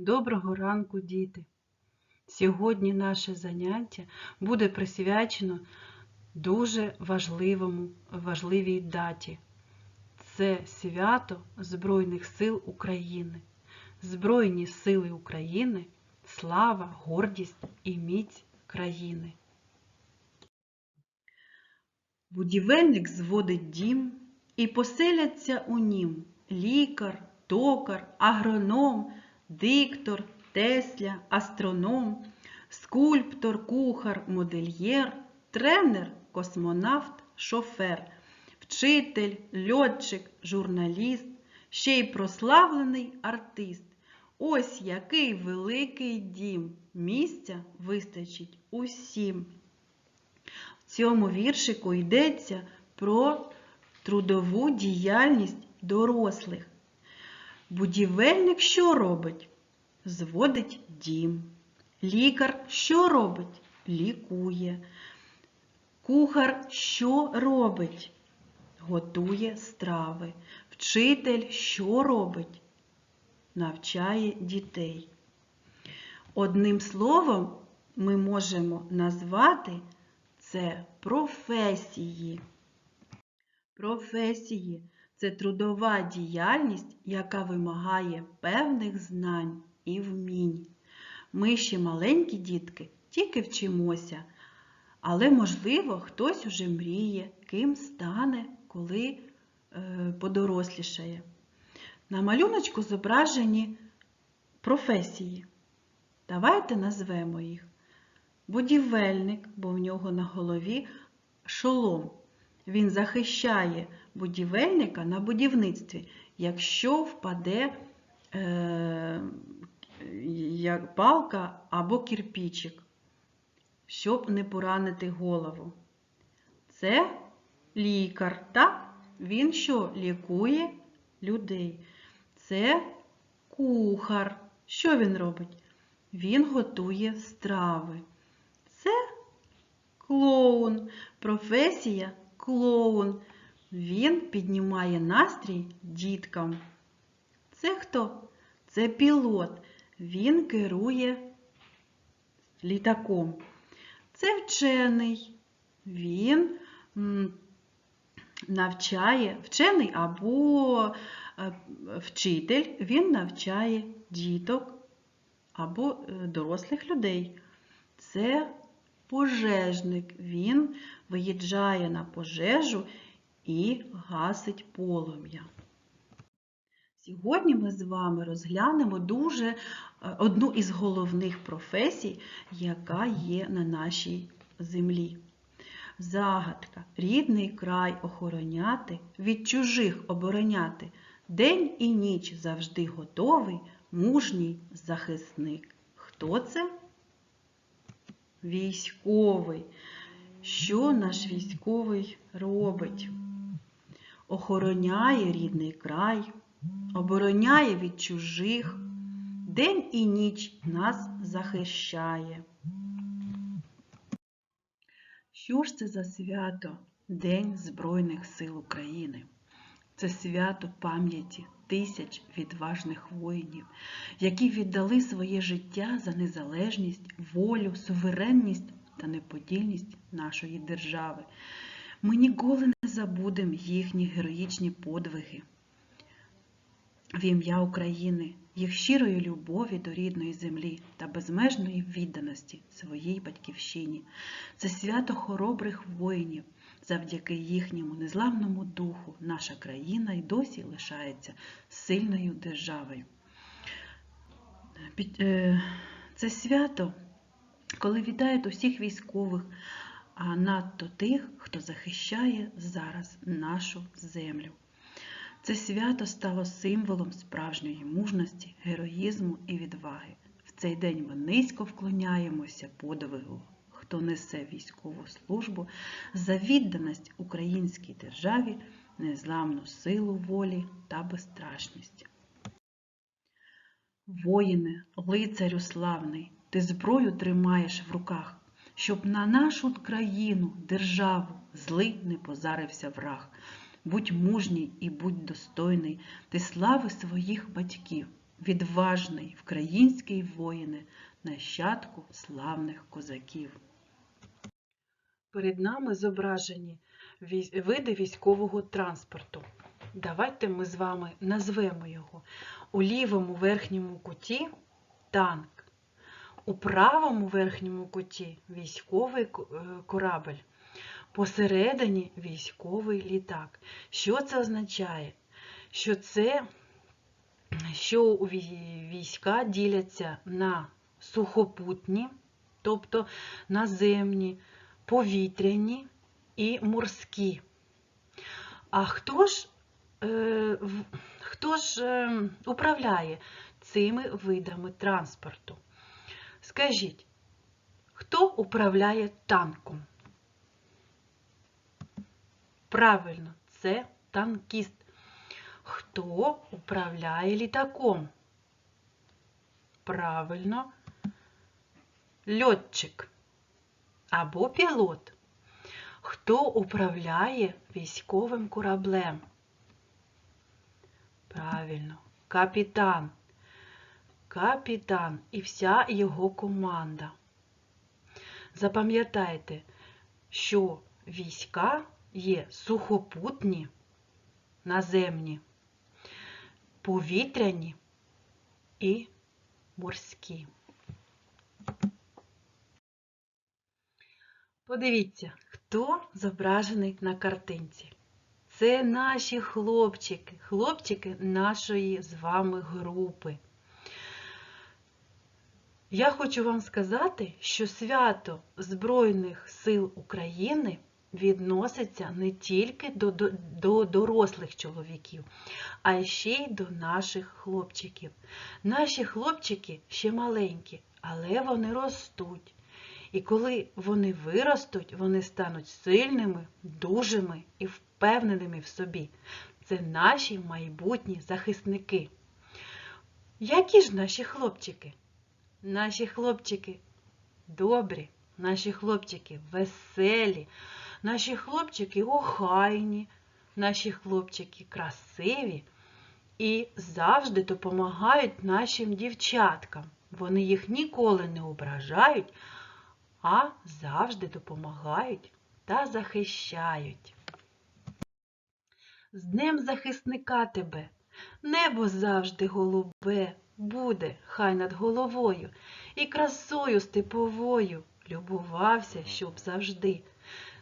Доброго ранку, діти! Сьогодні наше заняття буде присвячено дуже важливому, важливій даті. Це свято Збройних сил України. Збройні сили України слава, гордість і міць країни. Будівельник зводить дім і поселяться у нім лікар, токар, агроном, диктор, тесля, астроном, скульптор, кухар, модельєр, тренер, космонавт, шофер, вчитель, льотчик, журналіст, ще й прославлений артист. Ось який великий дім. Місця вистачить усім. В цьому віршику йдеться про трудову діяльність дорослих. Будівельник що робить? Зводить дім. Лікар що робить? Лікує. Кухар що робить? Готує страви. Вчитель що робить? Навчає дітей. Одним словом, ми можемо назвати це професії. Професії це трудова діяльність, яка вимагає певних знань і вмінь. Ми ще маленькі дітки, тільки вчимося, але, можливо, хтось уже мріє, ким стане, коли е, подорослішає. На малюночку зображені професії. Давайте назвемо їх. Будівельник, бо в нього на голові шолом. Він захищає будівельника на будівництві, якщо впаде е, як палка або кірпічик, щоб не поранити голову. Це лікар, так? Він що лікує людей. Це кухар. Що він робить? Він готує страви. Це клоун. Професія клоун. Він піднімає настрій діткам. Це хто? Це пілот. Він керує літаком. Це вчений. Він навчає вчений або е, вчитель, він навчає діток або е, дорослих людей. Це пожежник. Він виїжджає на пожежу і гасить полум'я. Сьогодні ми з вами розглянемо дуже е, одну із головних професій, яка є на нашій землі. Загадка, рідний край охороняти, від чужих обороняти, день і ніч завжди готовий, мужній захисник. Хто це? Військовий. Що наш військовий робить? Охороняє рідний край, обороняє від чужих, день і ніч нас захищає. Що ж це за свято День Збройних сил України? Це свято пам'яті тисяч відважних воїнів, які віддали своє життя за незалежність, волю, суверенність та неподільність нашої держави. Ми ніколи не забудемо їхні героїчні подвиги. В ім'я України, їх щирої любові до рідної землі та безмежної відданості своїй батьківщині. Це свято хоробрих воїнів. Завдяки їхньому незламному духу наша країна й досі лишається сильною державою. е, Це свято, коли вітають усіх військових, а надто тих, хто захищає зараз нашу землю. Це свято стало символом справжньої мужності, героїзму і відваги. В цей день ми низько вклоняємося подвигу, хто несе військову службу за відданість українській державі, незламну силу волі та безстрашність. Воїне, лицарю славний, ти зброю тримаєш в руках, щоб на нашу країну, державу злий не позарився враг. Будь мужній і будь достойний, ти слави своїх батьків, відважний український воїне, нащадку славних козаків. Перед нами зображені види військового транспорту. Давайте ми з вами назвемо його. У лівому верхньому куті танк, у правому верхньому куті військовий ко- е, корабль, посередині військовий літак. Що це означає? Що це що війська діляться на сухопутні, тобто наземні, повітряні і морські. А хто ж, е, хто ж е, управляє цими видами транспорту? Скажіть, хто управляє танком? Правильно, це танкіст. Хто управляє літаком? Правильно, льотчик або пілот. Хто управляє військовим кораблем? Правильно, капітан. Капітан і вся його команда. Запам'ятайте, що війська є сухопутні, наземні, повітряні і морські. Подивіться, хто зображений на картинці. Це наші хлопчики, хлопчики нашої з вами групи. Я хочу вам сказати, що свято Збройних сил України відноситься не тільки до, до, до дорослих чоловіків, а ще й до наших хлопчиків. Наші хлопчики ще маленькі, але вони ростуть. І коли вони виростуть, вони стануть сильними, дужими і впевненими в собі. Це наші майбутні захисники. Які ж наші хлопчики? Наші хлопчики добрі, наші хлопчики веселі, наші хлопчики охайні, наші хлопчики красиві і завжди допомагають нашим дівчаткам. Вони їх ніколи не ображають, а завжди допомагають та захищають. З Днем захисника тебе! Небо завжди голубе буде, хай над головою, і красою степовою любувався, щоб завжди,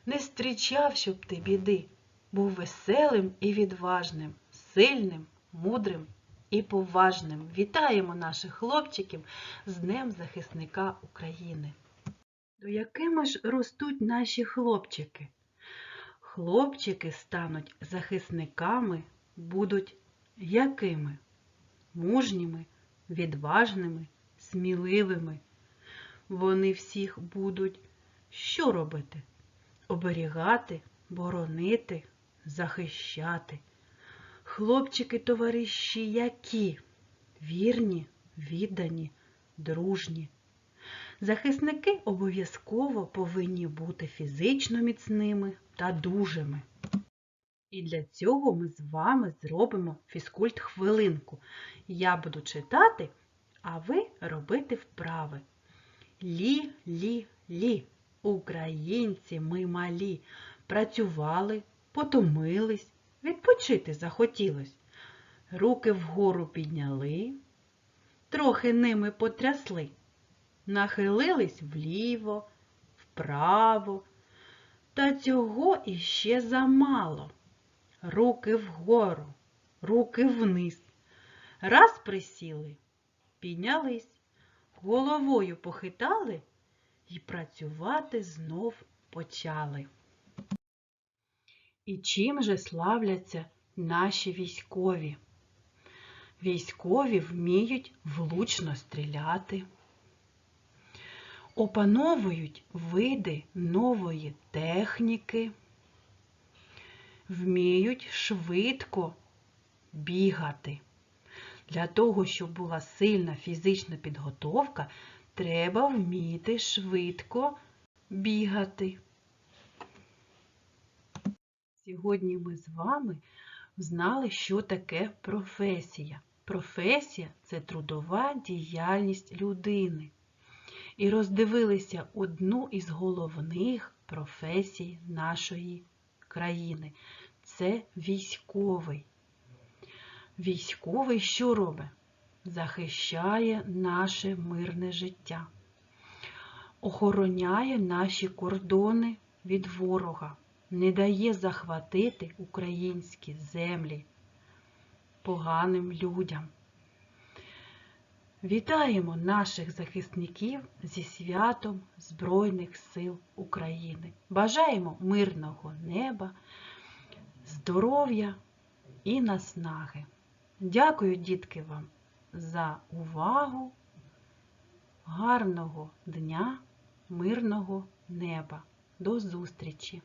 не зустрічав, щоб ти біди, був веселим і відважним, сильним, мудрим і поважним. Вітаємо наших хлопчиків з Днем захисника України. То якими ж ростуть наші хлопчики? Хлопчики стануть захисниками, будуть якими? Мужніми, відважними, сміливими. Вони всіх будуть що робити? Оберігати, боронити, захищати. Хлопчики товариші які? Вірні, віддані, дружні. Захисники обов'язково повинні бути фізично міцними та дужими. І для цього ми з вами зробимо фізкульт хвилинку. Я буду читати, а ви робити вправи. Лі, лі, лі. Українці ми малі. Працювали, потомились, відпочити захотілось. Руки вгору підняли, трохи ними потрясли. Нахилились вліво, вправо. Та цього іще замало. Руки вгору, руки вниз. Раз присіли, піднялись, головою похитали і працювати знов почали. І чим же славляться наші військові? Військові вміють влучно стріляти, опановують види нової техніки, вміють швидко бігати. Для того, щоб була сильна фізична підготовка, треба вміти швидко бігати. Сьогодні ми з вами знали, що таке професія. Професія це трудова діяльність людини. І роздивилися одну із головних професій нашої країни. Це військовий. Військовий що робить? Захищає наше мирне життя, охороняє наші кордони від ворога, не дає захватити українські землі поганим людям. Вітаємо наших захисників зі святом Збройних сил України. Бажаємо мирного неба, здоров'я і наснаги. Дякую, дітки, вам за увагу. Гарного дня, мирного неба. До зустрічі!